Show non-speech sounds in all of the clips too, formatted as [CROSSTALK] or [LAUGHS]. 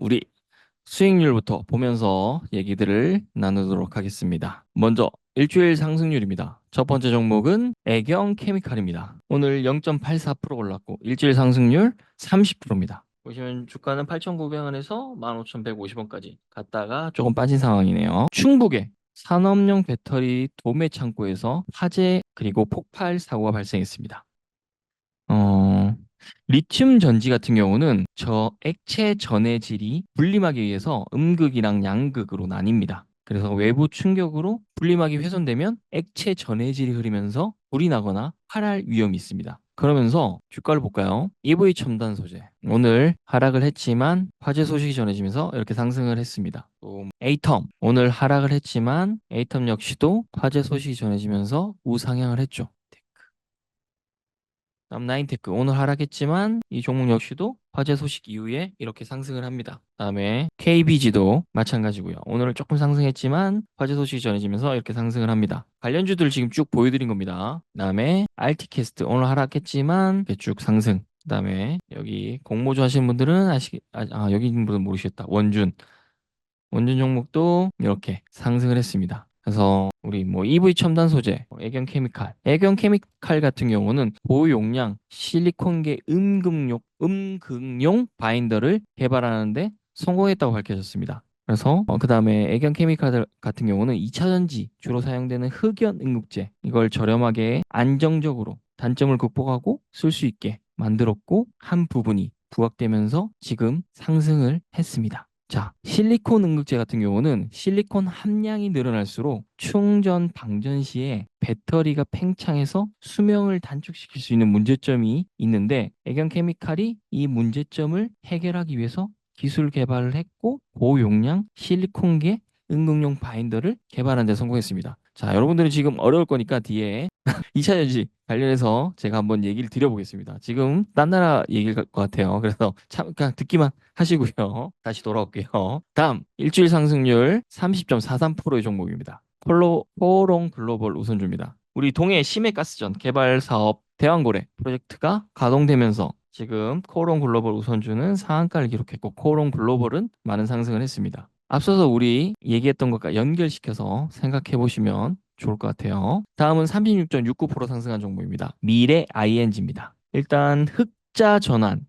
우리 수익률부터 보면서 얘기들을 나누도록 하겠습니다. 먼저 일주일 상승률입니다. 첫 번째 종목은 애경 케미칼입니다. 오늘 0.84% 올랐고 일주일 상승률 30%입니다. 보시면 주가는 8,900원에서 15,150원까지 갔다가 조금 빠진 상황이네요. 충북에 산업용 배터리 도매 창고에서 화재 그리고 폭발 사고가 발생했습니다. 어, 리튬 전지 같은 경우는 저 액체 전해질이 분림하기 위해서 음극이랑 양극으로 나뉩니다. 그래서 외부 충격으로 분림하기 훼손되면 액체 전해질이 흐르면서 불이 나거나 파랄 위험이 있습니다. 그러면서 주가를 볼까요? EV 첨단 소재. 오늘 하락을 했지만 화재 소식이 전해지면서 이렇게 상승을 했습니다. 또 에이텀. 오늘 하락을 했지만 에이텀 역시도 화재 소식이 전해지면서 우상향을 했죠. 다음 나인테크 오늘 하락했지만 이 종목 역시도 화재 소식 이후에 이렇게 상승을 합니다. 다음에 KBG도 마찬가지고요. 오늘은 조금 상승했지만 화재 소식이 전해지면서 이렇게 상승을 합니다. 관련주들 지금 쭉 보여드린 겁니다. 다음에 RT캐스트 오늘 하락했지만 쭉 상승. 그다음에 여기 공모주 하시는 분들은 아시 아, 아 여기 있는 분들은 모르셨다. 원준 원준 종목도 이렇게 상승을 했습니다. 그래서 우리 뭐 EV 첨단 소재, 뭐 애경 케미칼, 애경 케미칼 같은 경우는 고용량 실리콘계 음극용 음극용 바인더를 개발하는데 성공했다고 밝혀졌습니다. 그래서 어, 그 다음에 애경 케미칼 같은 경우는 2차 전지 주로 사용되는 흑연 응급제 이걸 저렴하게 안정적으로 단점을 극복하고 쓸 수 있게 만들었고 한 부분이 부각되면서 지금 상승을 했습니다. 자, 실리콘 응급제 같은 경우는 실리콘 함량이 늘어날수록 충전 방전 시에 배터리가 팽창해서 수명을 단축시킬 수 있는 문제점이 있는데 애경 케미칼이 이 문제점을 해결하기 위해서 기술 개발을 했고 고용량 실리콘계 응급용 바인더를 개발하는 데 성공했습니다. 자, 여러분들은 지금 어려울 거니까 뒤에 [LAUGHS] 2차 전지 관련해서 제가 한번 얘기를 드려보겠습니다. 지금 딴 나라 얘기일 것 같아요. 그래서 참 그냥 듣기만 하시고요. [LAUGHS] 다시 돌아올게요. 다음 일주일 상승률 30.43%의 종목입니다. 폴로 포롱 글로벌 우선주입니다. 우리 동해 심해가스전 개발 사업 대왕고래 프로젝트가 가동되면서 지금 코롱 글로벌 우선주는 상한가를 기록했고 코롱 글로벌은 많은 상승을 했습니다. 앞서서 우리 얘기했던 것과 연결시켜서 생각해 보시면 좋을 것 같아요. 다음은 36.69% 상승한 종목입니다. 미래 ING입니다. 일단 흑자 전환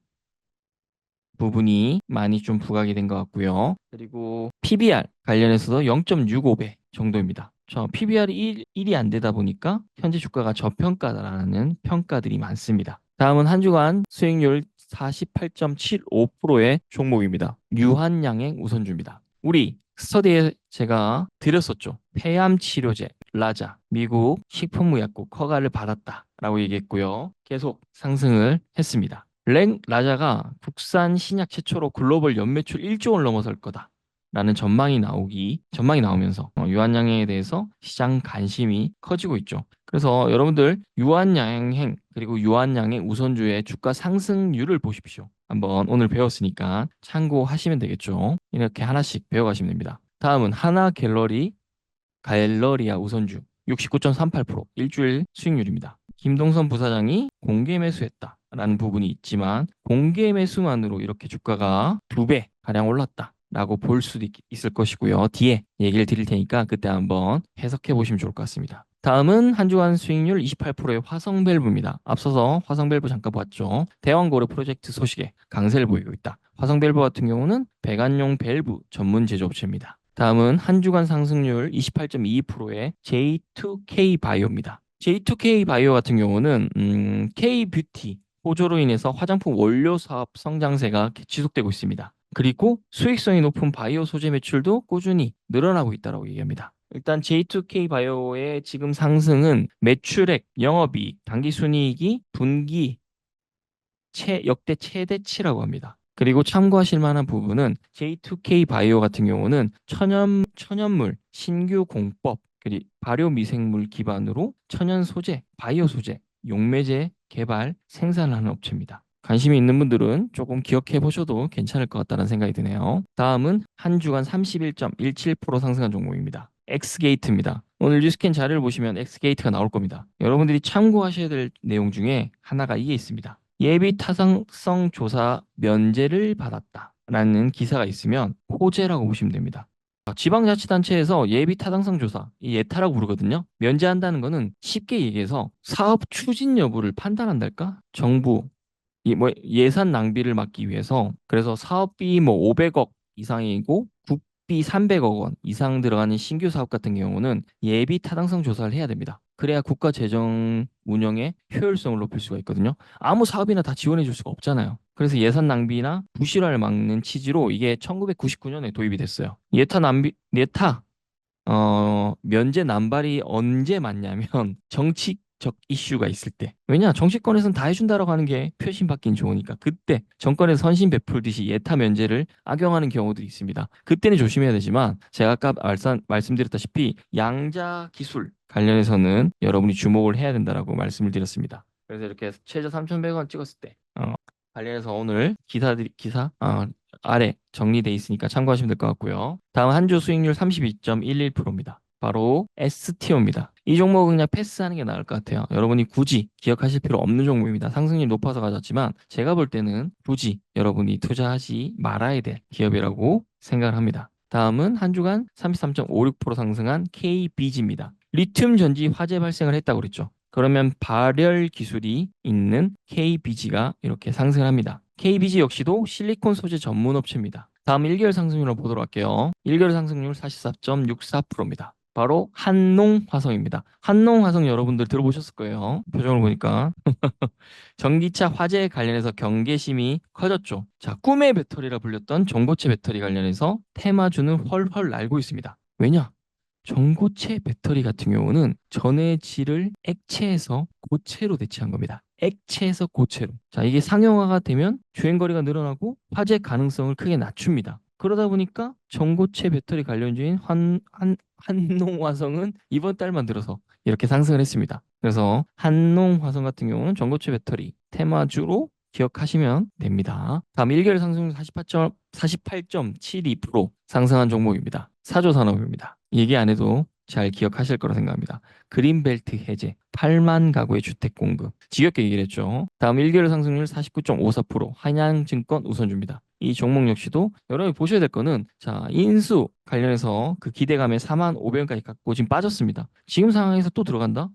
부분이 많이 좀 부각이 된 것 같고요. 그리고 PBR 관련해서도 0.65배 정도입니다. 저 PBR이 1, 이안 되다 보니까 현재 주가가 저평가다라는 평가들이 많습니다. 다음은 한 주간 수익률 48.75%의 종목입니다. 유한양행 우선주입니다. 우리 스터디에 제가 드렸었죠. 폐암 치료제 라자 미국 식품의약국 허가를 받았다라고 얘기했고요. 계속 상승을 했습니다. 랭 라자가 국산 신약 최초로 글로벌 연매출 1조 원을 넘어설 거다. 라는 전망이 나오기 전망이 나오면서 어, 유한양행에 대해서 시장 관심이 커지고 있죠. 그래서 여러분들 유한양행 그리고 유한양행 우선주의 주가 상승률을 보십시오. 한번 오늘 배웠으니까 참고하시면 되겠죠. 이렇게 하나씩 배워가시면 됩니다. 다음은 하나 갤러리 갤러리아 우선주 69.38% 일주일 수익률입니다. 김동선 부사장이 공개 매수했다 라는 부분이 있지만 공개 매수만으로 이렇게 주가가 두 배 가량 올랐다. 라고 볼 수도 있, 있을 것이고요. 뒤에 얘기를 드릴 테니까 그때 한번 해석해 보시면 좋을 것 같습니다. 다음은 한 주간 수익률 28%의 화성밸브입니다. 앞서서 화성밸브 잠깐 봤죠. 대왕고려 프로젝트 소식에 강세를 보이고 있다. 화성밸브 같은 경우는 배관용 밸브 전문 제조업체입니다. 다음은 한 주간 상승률 28.22%의 J2K 바이오입니다. J2K 바이오 같은 경우는 음, K 뷰티 호조로 인해서 화장품 원료 사업 성장세가 지속되고 있습니다. 그리고 수익성이 높은 바이오 소재 매출도 꾸준히 늘어나고 있다고 얘기합니다. 일단 J2K 바이오의 지금 상승은 매출액, 영업이익, 당기순이익이 분기 최, 역대 최대치라고 합니다. 그리고 참고하실 만한 부분은 J2K 바이오 같은 경우는 천연, 천연물, 신규 공법, 그리고 발효 미생물 기반으로 천연 소재, 바이오 소재, 용매제 개발, 생산하는 업체입니다. 관심이 있는 분들은 조금 기억해 보셔도 괜찮을 것 같다는 생각이 드네요. 다음은 한 주간 31.17% 상승한 종목입니다. 엑스게이트입니다. 오늘 뉴스캔 자료를 보시면 엑스게이트가 나올 겁니다. 여러분들이 참고하셔야 될 내용 중에 하나가 이게 있습니다. 예비 타성성 조사 면제를 받았다. 라는 기사가 있으면 호재라고 보시면 됩니다. 아, 지방자치단체에서 예비 타당성 조사, 이 예타라고 부르거든요. 면제한다는 거는 쉽게 얘기해서 사업 추진 여부를 판단한달까? 정부 이뭐 예산 낭비를 막기 위해서 그래서 사업비 뭐 500억 이상이고 국 비 300억 원 이상 들어가는 신규 사업 같은 경우는 예비 타당성 조사를 해야 됩니다. 그래야 국가 재정 운영의 효율성을 높일 수가 있거든요. 아무 사업이나 다 지원해 줄 수가 없잖아요. 그래서 예산 낭비나 부실화를 막는 취지로 이게 1999년에 도입이 됐어요. 예타 낭비 예타 어 면제 남발이 언제 맞냐면 [LAUGHS] 정치 적 이슈가 있을 때 왜냐 정치권에서는 다 해준다라고 하는 게 표심 받긴 좋으니까 그때 정권에서 선심 베풀듯이 예타 면제를 악용하는 경우들이 있습니다. 그때는 조심해야 되지만 제가 아까 말씀, 말씀드렸다시피 양자 기술 관련해서는 여러분이 주목을 해야 된다라고 말씀을 드렸습니다. 그래서 이렇게 최저 3,100원 찍었을 때 어, 관련해서 오늘 기사들이 기사 어, 아래 정리돼 있으니까 참고하시면 될 것 같고요. 다음 한 주 수익률 32.11%입니다. 바로 STO입니다. 이 종목은 그냥 패스하는 게 나을 것 같아요. 여러분이 굳이 기억하실 필요 없는 종목입니다. 상승률 높아서 가졌지만 제가 볼 때는 굳이 여러분이 투자하지 말아야 될 기업이라고 생각을 합니다. 다음은 한 주간 33.56% 상승한 KBG입니다. 리튬 전지 화재 발생을 했다고 그랬죠. 그러면 발열 기술이 있는 KBG가 이렇게 상승합니다. KBG 역시도 실리콘 소재 전문 업체입니다. 다음 1개월 상승률을 보도록 할게요. 1개월 상승률 44.64%입니다. 바로 한농 화성입니다. 한농 화성 여러분들 들어보셨을 거예요. 표정을 보니까. [LAUGHS] 전기차 화재 관련해서 경계심이 커졌죠. 자, 꿈의 배터리라 불렸던 전고체 배터리 관련해서 테마주는 헐헐 날고 있습니다. 왜냐? 전고체 배터리 같은 경우는 전해질을 액체에서 고체로 대체한 겁니다. 액체에서 고체로. 자, 이게 상용화가 되면 주행거리가 늘어나고 화재 가능성을 크게 낮춥니다. 그러다 보니까 전고체 배터리 관련주인 환, 한, 한농화성은 이번 달만 들어서 이렇게 상승을 했습니다. 그래서 한농화성 같은 경우는 전고체 배터리 테마주로 기억하시면 됩니다. 다음 1개월 상승률 48.72% 48 상승한 종목입니다. 사조 산업입니다. 얘기 안 해도 잘 기억하실 거라 생각합니다. 그린벨트 해제, 8만 가구의 주택 공급. 지겹게 얘기를 했죠. 다음 1개월 상승률 49.54% 한양증권 우선주입니다. 이 종목 역시도 여러분이 보셔야 될 거는 자 인수 관련해서 그 기대감에 4만 500원까지 갖고 지금 빠졌습니다. 지금 상황에서 또 들어간다?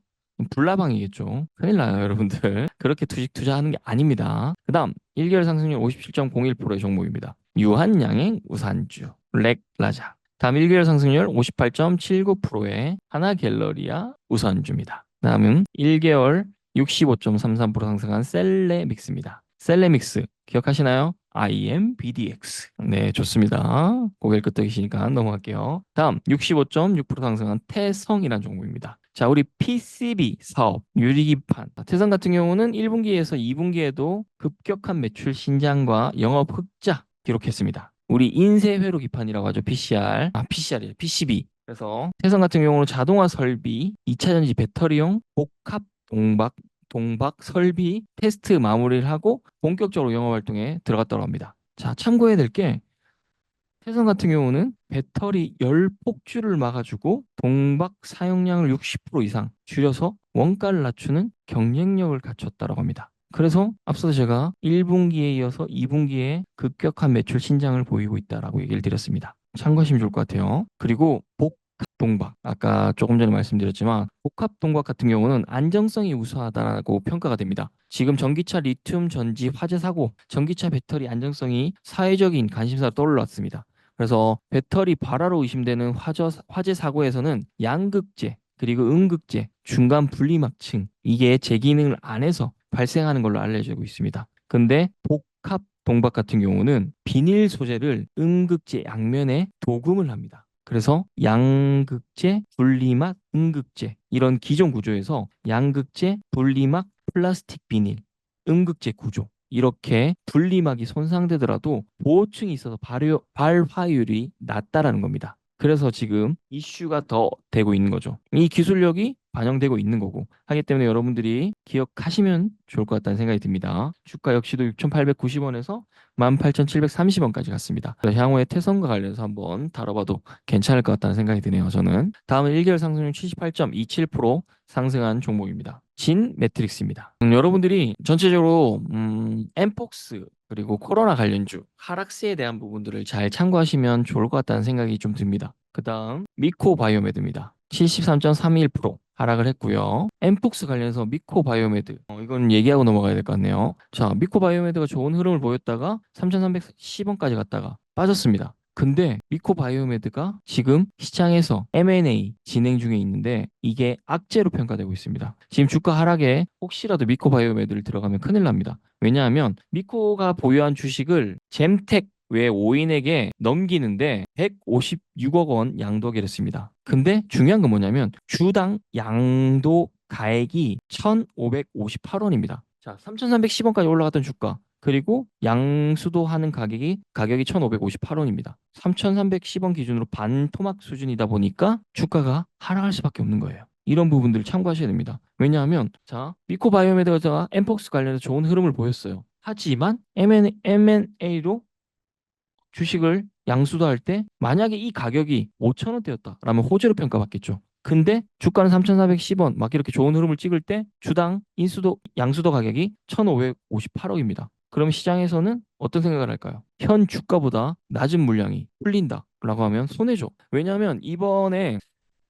불나방이겠죠. 큰일 나요, 여러분들. [LAUGHS] 그렇게 투식 투자하는 게 아닙니다. 그 다음, 1개월 상승률 57.01%의 종목입니다. 유한양행 우산주, 렉라자. 다음 1개월 상승률 58.79%의 하나갤러리아 우선주입니다. 다음은 1개월 65.33% 상승한 셀레믹스입니다. 셀레믹스 기억하시나요? IMBDX. 네, 좋습니다. 고개를 끄덕이시니까 넘어갈게요. 다음 65.6% 상승한 태성이라는 종목입니다. 자, 우리 PCB 사업, 유리기판. 태성 같은 경우는 1분기에서 2분기에도 급격한 매출 신장과 영업 흑자 기록했습니다. 우리 인쇄 회로 기판이라고 하죠. PCR. 아, PCR이에요. PCB. 그래서 태성 같은 경우는 자동화 설비, 2차 전지 배터리용 복합 동박 동박 설비 테스트 마무리를 하고 본격적으로 영업 활동에 들어갔다고 합니다. 자, 참고해야 될 게 태성 같은 경우는 배터리 열 폭주를 막아주고 동박 사용량을 60% 이상 줄여서 원가를 낮추는 경쟁력을 갖췄다고 합니다. 그래서 앞서서 제가 1분기에 이어서 2분기에 급격한 매출 신장을 보이고 있다라고 얘기를 드렸습니다. 참고하시면 좋을 것 같아요. 그리고 복 동박 아까 조금 전에 말씀드렸지만 복합 동박 같은 경우는 안정성이 우수하다고 평가가 됩니다. 지금 전기차 리튬 전지 화재 사고, 전기차 배터리 안정성이 사회적인 관심사로 떠올랐습니다. 그래서 배터리 발화로 의심되는 화저, 화재 사고에서는 양극재 그리고 음극재 중간 분리막층 이게 제 기능을 안 해서 발생하는 걸로 알려지고 있습니다. 근데 복합 동박 같은 경우는 비닐 소재를 음극재 양면에 도금을 합니다. 그래서 양극재, 분리막, 음극재 이런 기존 구조에서 양극재, 분리막, 플라스틱 비닐, 음극재 구조 이렇게 분리막이 손상되더라도 보호층이 있어서 발효, 발화율이 낮다라는 겁니다. 그래서 지금 이슈가 더 되고 있는 거죠. 이 기술력이 반영되고 있는 거고 하기 때문에 여러분들이 기억하시면 좋을 것 같다는 생각이 듭니다. 주가 역시도 6,890원에서 18,730원까지 갔습니다. 향후에 태성과 관련해서 한번 다뤄봐도 괜찮을 것 같다는 생각이 드네요. 저는 다음은 1개월 상승률 78.27% 상승한 종목입니다. 진 매트릭스입니다. 음, 여러분들이 전체적으로 음, 엠폭스 그리고 코로나 관련주 하락세에 대한 부분들을 잘 참고하시면 좋을 것 같다는 생각이 좀 듭니다. 그 다음 미코바이오메드입니다. 73.31% 하락을 했고요. 엠폭스 관련해서 미코바이오메드 어, 이건 얘기하고 넘어가야 될 것 같네요. 자 미코바이오메드가 좋은 흐름을 보였다가 3,310원까지 갔다가 빠졌습니다. 근데 미코바이오메드가 지금 시장에서 M&A 진행 중에 있는데 이게 악재로 평가되고 있습니다. 지금 주가 하락에 혹시라도 미코바이오메드를 들어가면 큰일 납니다. 왜냐하면 미코가 보유한 주식을 잼텍 외 5인에게 넘기는데 156억 원 양도하게 됐습니다. 근데 중요한 건 뭐냐면 주당 양도 가액이 1,558원입니다. 자, 3,310원까지 올라갔던 주가 그리고 양수도 하는 가격이 가격이 1,558원입니다. 3,310원 기준으로 반토막 수준이다 보니까 주가가 하락할 수밖에 없는 거예요. 이런 부분들을 참고하셔야 됩니다. 왜냐하면 자 미코바이오메드가 엠폭스 관련해서 좋은 흐름을 보였어요. 하지만 M&A로 주식을 양수도 할 때 만약에 이 가격이 5,000원대였다라면 호재로 평가받겠죠. 근데 주가는 3,410원 막 이렇게 좋은 흐름을 찍을 때 주당 인수도 양수도 가격이 1,558억입니다. 그럼 시장에서는 어떤 생각을 할까요? 현 주가보다 낮은 물량이 풀린다라고 하면 손해죠. 왜냐하면 이번에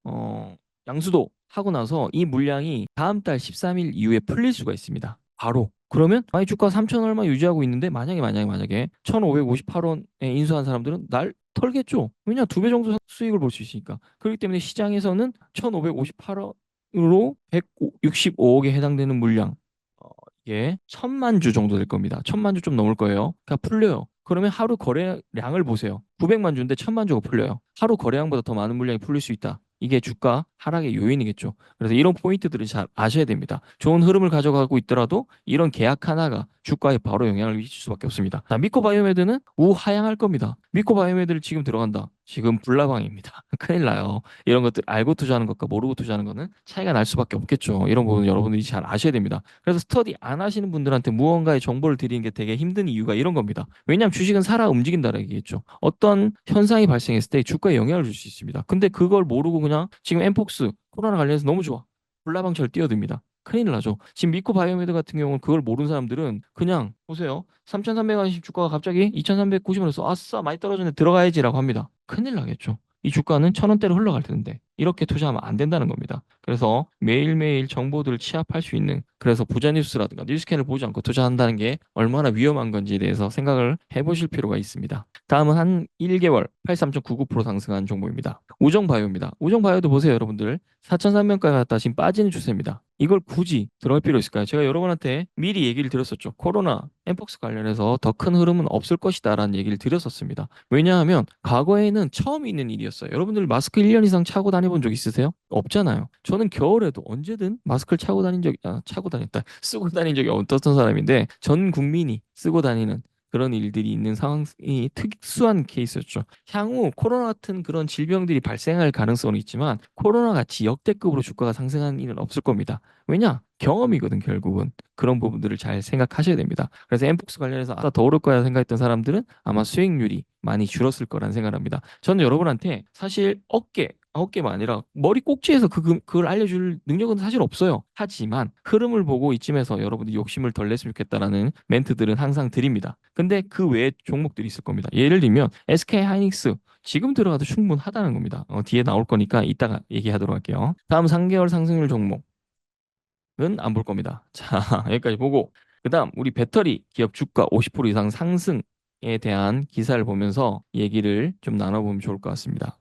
어, 양수도 하고 나서 이 물량이 다음 달 13일 이후에 풀릴 수가 있습니다. 바로 그러면 만약 주가 3천 얼마 유지하고 있는데 만약에 만약에 만약에 1,558원에 인수한 사람들은 날 털겠죠. 왜냐 두 배 정도 수익을 볼 수 있으니까. 그렇기 때문에 시장에서는 1,558원으로 165억에 해당되는 물량 어, 이게 천만 주 정도 될 겁니다. 천만 주 좀 넘을 거예요. 그러니까 풀려요. 그러면 하루 거래량을 보세요. 900만 주인데 천만 주가 풀려요. 하루 거래량보다 더 많은 물량이 풀릴 수 있다. 이게 주가 하락의 요인이겠죠. 그래서 이런 포인트들을 잘 아셔야 됩니다. 좋은 흐름을 가져가고 있더라도 이런 계약 하나가 주가에 바로 영향을 미칠 수밖에 없습니다. 자, 미코바이오메드는 우하향할 겁니다. 미코바이오메드를 지금 들어간다. 지금 불나방입니다. [LAUGHS] 큰일 나요. 이런 것들 알고 투자하는 것과 모르고 투자하는 거는 차이가 날 수밖에 없겠죠. 이런 부분 여러분들이 잘 아셔야 됩니다. 그래서 스터디 안 하시는 분들한테 무언가의 정보를 드리는 게 되게 힘든 이유가 이런 겁니다. 왜냐하면 주식은 살아 움직인다라는 얘기겠죠. 어떤 현상이 발생했을 때 주가에 영향을 줄 수 있습니다. 근데 그걸 모르고 그냥 지금 엠폭스 코로나 관련해서 너무 좋아. 불나방처럼 뛰어듭니다. 큰일 나죠. 지금 미코 바이오메드 같은 경우는 그걸 모르는 사람들은 그냥 보세요. 3,300원씩 주가가 갑자기 2,390원에서 아싸 많이 떨어졌는데 들어가야지라고 합니다. 큰일 나겠죠. 이 주가는 천 원대로 흘러갈 텐데 이렇게 투자하면 안 된다는 겁니다. 그래서 매일매일 정보들을 취합할 수 있는 그래서 부자 뉴스라든가 뉴스캔을 보지 않고 투자한다는 게 얼마나 위험한 건지에 대해서 생각을 해보실 필요가 있습니다. 다음은 한 1개월 83.99% 상승한 종목입니다. 우정바이오입니다. 우정바이오도 보세요 여러분들 4,300원까지 갔다 지금 빠지는 추세입니다. 이걸 굳이 들어갈 필요 있을까요? 제가 여러분한테 미리 얘기를 드렸었죠. 코로나, 엠폭스 관련해서 더 큰 흐름은 없을 것이다 라는 얘기를 드렸었습니다. 왜냐하면 과거에는 처음 있는 일이었어요. 여러분들 마스크 1년 이상 차고 다녀본 적 있으세요? 없잖아요. 저는 겨울에도 언제든 마스크를 차고 다닌 적이, 아, 차고 다녔다. 쓰고 다닌 적이 없었던 사람인데 전 국민이 쓰고 다니는 그런 일들이 있는 상황이 특수한 케이스였죠. 향후 코로나 같은 그런 질병들이 발생할 가능성은 있지만 코로나 같이 역대급으로 주가가 상승하는 일은 없을 겁니다. 왜냐? 경험이거든 결국은 그런 부분들을 잘 생각하셔야 됩니다. 그래서 엠폭스 관련해서 아더 오를 거야 생각했던 사람들은 아마 수익률이 많이 줄었을 거란 생각을 합니다. 저는 여러분한테 사실 어깨 어깨만 아니라 머리 꼭지에서 그, 그걸 알려줄 능력은 사실 없어요. 하지만 흐름을 보고 이쯤에서 여러분들이 욕심을 덜 냈으면 좋겠다라는 멘트들은 항상 드립니다. 근데 그 외에 종목들이 있을 겁니다. 예를 들면 SK 하이닉스 지금 들어가도 충분하다는 겁니다. 어, 뒤에 나올 거니까 이따가 얘기하도록 할게요. 다음 3개월 상승률 종목은 안 볼 겁니다. [LAUGHS] 자 여기까지 보고 그 다음 우리 배터리 기업 주가 50% 이상 상승에 대한 기사를 보면서 얘기를 좀 나눠보면 좋을 것 같습니다.